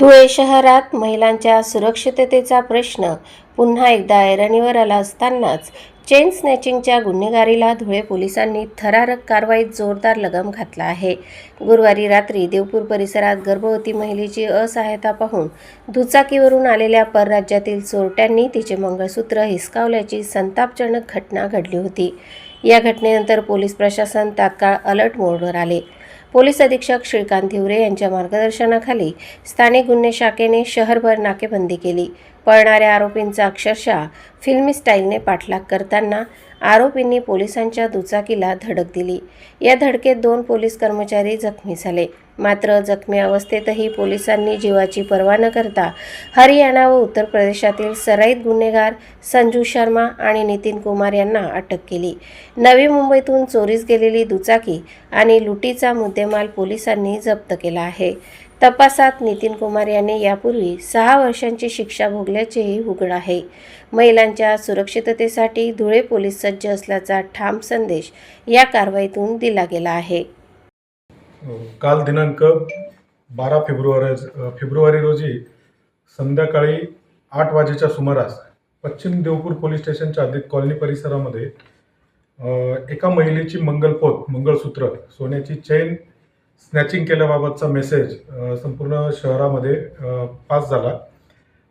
धुळे शहरात महिलांच्या सुरक्षिततेचा प्रश्न पुन्हा एकदा ऐरणीवर आला असतानाच चेन स्नॅचिंगच्या गुन्हेगारीला धुळे पोलिसांनी थरारक कारवाईत जोरदार लगम घातला आहे. गुरुवारी रात्री देवपूर परिसरात गर्भवती महिलेची असहायता पाहून दुचाकीवरून आलेल्या परराज्यातील चोरट्यांनी तिचे मंगळसूत्र हिसकावल्याची संतापजनक घटना घडली होती. या घटनेनंतर पोलीस प्रशासन तात्काळ अलर्ट मोडवर आले. पोलीस अधीक्षक श्रीकांत हिवरे यांच्या मार्गदर्शनाखाली स्थानिक गुन्हे शाखेने शहरभर नाकेबंदी केली. पळणाऱ्या आरोपींचा अक्षरशः फिल्मी स्टाईलने पाठलाग करताना आरोपींनी पोलिसांच्या दुचाकीला धडक दिली. या धडकेत दोन पोलीस कर्मचारी जखमी झाले. मात्र जखमी अवस्थेतही पोलिसांनी जीवाची पर्वा न करता हरियाणा व उत्तर प्रदेशातील सराईत गुन्हेगार संजू शर्मा आणि नितीन कुमार यांना अटक केली. नवी मुंबईतून चोरीस गेलेली दुचाकी आणि लुटीचा मुद्देमाल पोलिसांनी जप्त केला आहे. तपासात नितीन कुमार यांनी यापूर्वी सहा वर्षांची शिक्षा भोगल्याचेही उघड आहे. महिलांच्या सुरक्षिततेसाठी धुळे पोलीस सज्ज असल्याचा ठाम संदेश या कारवाईतून दिला गेला आहे. हो, काल दिनांक बारा फेब्रुवारी फेब्रुवारी रोजी संध्याकाळी आठ वाजेच्या सुमारास पश्चिम देवपूर पोलीस स्टेशनच्या अधिक कॉलनी परिसरामध्ये एका महिलेची मंगलपोत मंगळसूत्र सोन्याची चेन स्नॅचिंग केल्याबाबतचा मेसेज संपूर्ण शहरामध्ये पास झाला.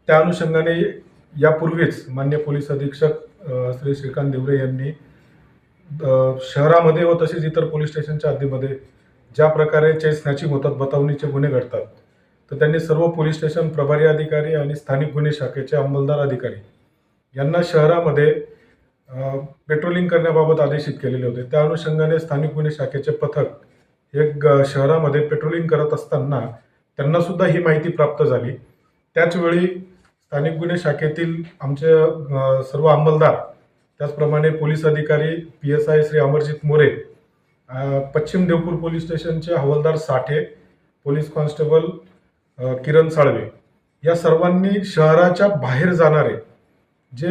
त्या अनुषंगाने यापूर्वीच मान्य पोलीस अधीक्षक श्री श्रीकांत देवरे यांनी शहरामध्ये व तसेच इतर पोलीस स्टेशनच्या हद्दीमध्ये ज्या प्रकारे चेन स्नॅचिंग होतात बतावणीचे गुन्हे घडतात तर त्यांनी सर्व पोलीस स्टेशन प्रभारी अधिकारी आणि स्थानिक गुन्हे शाखेचे अंमलदार अधिकारी यांना शहरामध्ये पेट्रोलिंग करण्याबाबत आदेशित केलेले होते. त्या अनुषंगाने स्थानिक गुन्हे शाखेचे पथक हे ग- शहरामध्ये पेट्रोलिंग करत असताना त्यांना सुद्धा ही माहिती प्राप्त झाली. त्याचवेळी स्थानिक गुन्हे शाखेतील आमचे सर्व अंमलदार त्याचप्रमाणे पोलीस अधिकारी P S I Shri Amarjit More पश्चिम देवपूर पोलीस स्टेशनचे हवालदार साठे पोलीस कॉन्स्टेबल किरण साळवे या सर्वांनी शहराच्या बाहेर जाणारे जे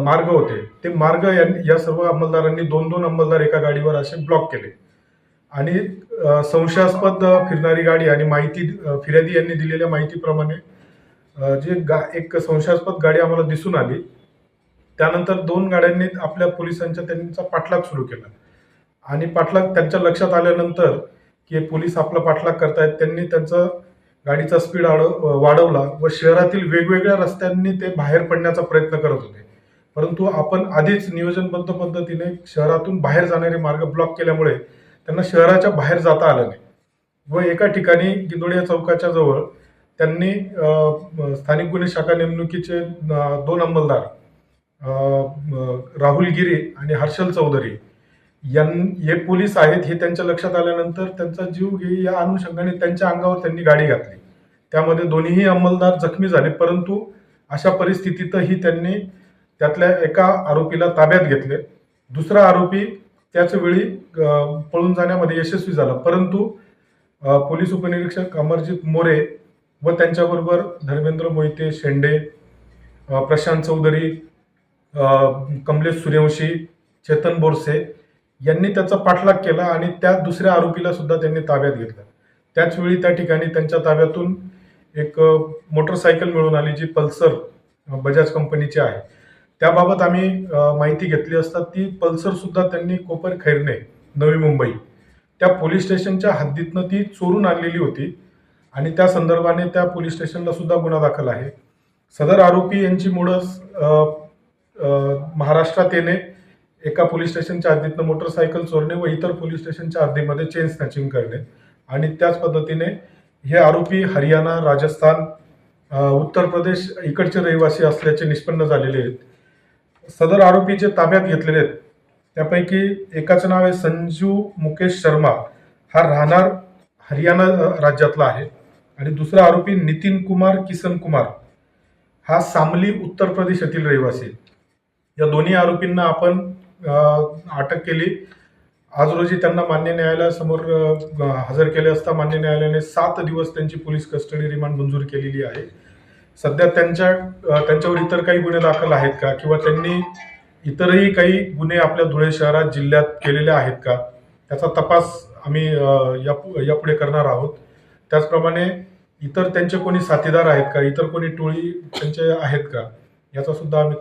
मार्ग होते ते मार्ग या सर्व अंमलदारांनी दोन दोन अंमलदार एका गाडीवर असे ब्लॉक केले. आणि संशयास्पद फिरणारी गाडी आणि माहिती फिर्यादी यांनी दिलेल्या माहितीप्रमाणे जे गा एक संशयास्पद गाडी आम्हाला दिसून आली त्यानंतर दोन गाड्यांनी आपल्या पोलिसांच्या त्यांचा पाठलाग सुरू केला. आणि पाठलाग त्यांच्या लक्षात आल्यानंतर की पोलीस आपला पाठलाग करतायत त्यांनी त्यांचा गाडीचा स्पीड वाढवला व शहरातील वेगवेगळ्या रस्त्यांनी ते बाहेर पडण्याचा प्रयत्न करत होते. परंतु आपण आधीच नियोजनबद्ध पद्धतीने शहरातून बाहेर जाणारे मार्ग ब्लॉक केल्यामुळे त्यांना शहराच्या बाहेर जाता आलं नाही. व एका ठिकाणी गिंदोडिया चौकाच्या जवळ त्यांनी स्थानिक गुन्हे शाखा नेमणुकीचे दोन अंमलदार राहुल गिरे आणि हर्षल चौधरी यां हे पोलीस आहेत हे त्यांच्या लक्षात आल्यानंतर त्यांचा जीव घे या अनुषंगाने त्यांच्या अंगावर त्यांनी गाडी घातली. त्यामध्ये दोन्हीही अंमलदार जखमी झाले परंतु अशा परिस्थितीतही त्यांनी त्यातल्या एका आरोपीला ताब्यात घेतले. दुसरा आरोपी त्याचवेळी पळून जाण्यामध्ये यशस्वी झाला. परंतु पोलीस उपनिरीक्षक अमरजित मोरे व त्यांच्याबरोबर धर्मेंद्र मोहिते शेंडे प्रशांत चौधरी कमलेश सूर्यवंशी चेतन बोरसे यांनी त्याचा पाठलाग केला आणि त्या दुसऱ्या आरोपीला सुद्धा त्यांनी ताब्यात घेतलं. त्याचवेळी त्या ठिकाणी त्यांच्या ताब्यातून एक मोटरसायकल मिळून आली जी पल्सर बजाज कंपनीची आहे. त्याबाबत आम्ही माहिती घेतली असता ती पल्सर सुद्धा त्यांनी कोपर खैरणे नवी मुंबई त्या पोलीस स्टेशनच्या हद्दीतनं ती चोरून आणलेली होती आणि त्या संदर्भाने त्या पोलीस स्टेशनला सुद्धा गुन्हा दाखल आहे. सदर आरोपी यांची मुळच महाराष्ट्रात येणे एका पोलीस स्टेशनच्या हद्दीतनं मोटरसायकल चोरणे व इतर पोलीस स्टेशनच्या हद्दीमध्ये चेन स्नॅचिंग करणे आणि त्याच पद्धतीने हे आरोपी हरियाणा राजस्थान उत्तर प्रदेश इकडचे रहिवासी असल्याचे निष्पन्न झालेले आहेत. सदर आरोपी जे ताब्यात घेतलेले आहेत त्यापैकी एकाचं नाव आहे संजू मुकेश शर्मा. हा राहणार हरियाणा राज्यातला आहे. आणि दुसरा आरोपी नितीन कुमार किसन कुमार. हा सामली उत्तर प्रदेश येथील रहिवासी या दोन्ही आरोपींना आपण अटक केली. आज रोजी त्यांना मान्य न्यायालयासमोर हजर केले असता मान्य न्यायालयाने सात दिवस त्यांची पोलीस कस्टडी रिमांड मंजूर केलेली आहे. सध्या त्यांच्या त्यांच्यावर इतर काही गुन्हे दाखल आहेत का? किंवा त्यांनी इतरही काही गुन्हे आपल्या धुळे शहरात जिल्ह्यात केलेले आहेत का? त्याचा तपास आम्ही यापुढे करणार आहोत. त्याचप्रमाणे इतर त्यांचे कोणी साथीदार आहेत का? इतर कोणी टोळी त्यांचे आहेत का? याचा सुद्धा आम्ही